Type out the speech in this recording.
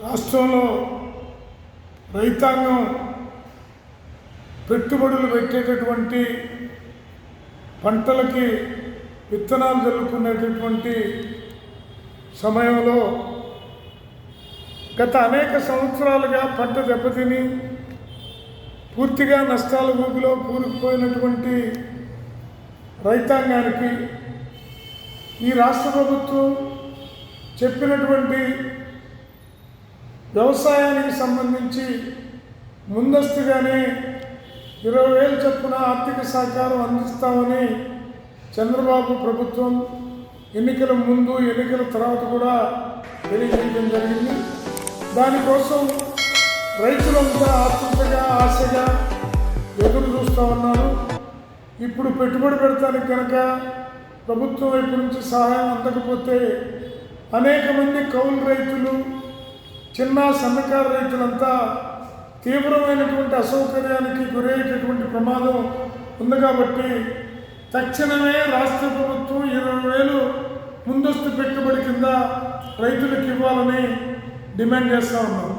రాష్ట్రంలో రైతాంగం పెట్టుబడులు పెట్టేటటువంటి పంటలకి విత్తనాలు జల్లుకునేటటువంటి సమయంలో గత అనేక సంవత్సరాలుగా పంట దెబ్బతిని పూర్తిగా నష్టాల ఊబిలో కూరుకుపోయినటువంటి రైతాంగానికి ఈ రాష్ట్ర ప్రభుత్వం చెప్పినటువంటి వ్యవసాయానికి సంబంధించి ముందస్తుగానే ఇరవై వేలు చొప్పున ఆర్థిక సహకారం అందిస్తామని చంద్రబాబు ప్రభుత్వం ఎన్నికల ముందు ఎన్నికల తర్వాత కూడా తెలియజేయడం జరిగింది. దానికోసం రైతులంతా ఆతృతగా ఆశగా ఎదురు చూస్తూ ఉన్నారు. ఇప్పుడు పెట్టుబడి పెడతానికి కనుక ప్రభుత్వం వైపు నుంచి సహాయం అందకపోతే అనేక మంది కౌలు రైతులు చిన్న సన్నకారు రైతులంతా తీవ్రమైనటువంటి అసౌకర్యానికి గురయ్యేటటువంటి ప్రమాదం ఉంది కాబట్టి తక్షణమే రాష్ట్ర ప్రభుత్వం ఇరవై వేలు ముందస్తు పెట్టుబడి కింద రైతులకు ఇవ్వాలని డిమాండ్ చేస్తూ ఉన్నాం.